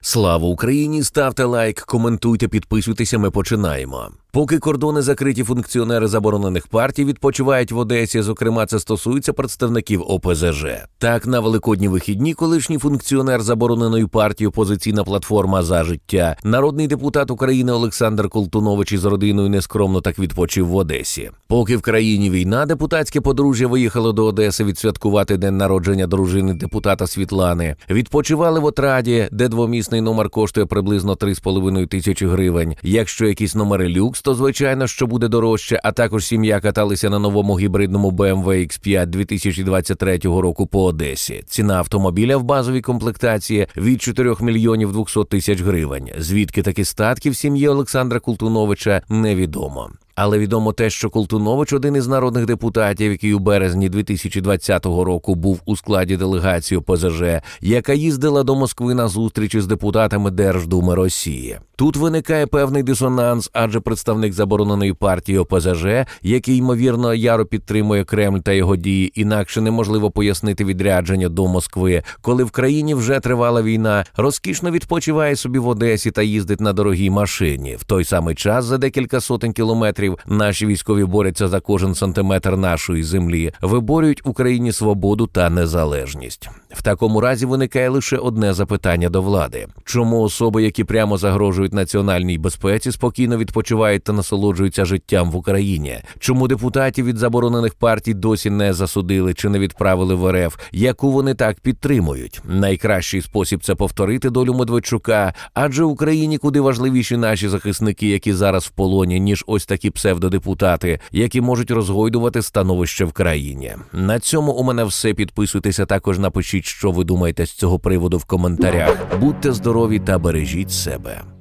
Слава Україні! Ставте лайк, коментуйте, підписуйтеся. Ми починаємо. Поки кордони закриті, функціонери заборонених партій відпочивають в Одесі. Зокрема, це стосується представників ОПЗЖ. Так, на великодні вихідні, колишній функціонер забороненої партії опозиційна платформа за життя, народний депутат України Олександр Колтунович із родиною нескромно так відпочив в Одесі. Поки в країні війна, депутатське подружжя виїхало до Одеси відсвяткувати день народження дружини депутата Світлани. Відпочивали в Отраді, де двомісний номер коштує приблизно 3,5 тисячі гривень. Якщо якісь номери люкс, то звичайно, що буде дорожче. А також сім'я каталися на новому гібридному BMW X5 2023 року по Одесі. Ціна автомобіля в базовій комплектації від 4 мільйонів 200 тисяч гривень. Звідки такі статки в сім'ї Олександра Култуновича невідомо. Але відомо те, що Колтунович один із народних депутатів, який у березні 2020 року був у складі делегації ОПЗЖ, яка їздила до Москви на зустрічі з депутатами Держдуми Росії. Тут виникає певний дисонанс, адже представник забороненої партії ОПЗЖ, який ймовірно яро підтримує Кремль та його дії, інакше неможливо пояснити відрядження до Москви, коли в країні вже тривала війна, розкішно відпочиває собі в Одесі та їздить на дорогій машині. В той самий час за декілька сотень кілометрів наші військові борються за кожен сантиметр нашої землі, виборюють Україні свободу та незалежність. В такому разі виникає лише одне запитання до влади: чому особи, які прямо загрожують національній безпеці, спокійно відпочивають та насолоджуються життям в Україні? Чому депутатів від заборонених партій досі не засудили чи не відправили в РФ, яку вони так підтримують? Найкращий спосіб це повторити долю Медведчука, адже Україні куди важливіші наші захисники, які зараз в полоні, ніж ось такі псевдодепутати, які можуть розгойдувати становище в країні. На цьому у мене все. Підписуйтеся також. Напишіть, що ви думаєте з цього приводу в коментарях. Будьте здорові та бережіть себе.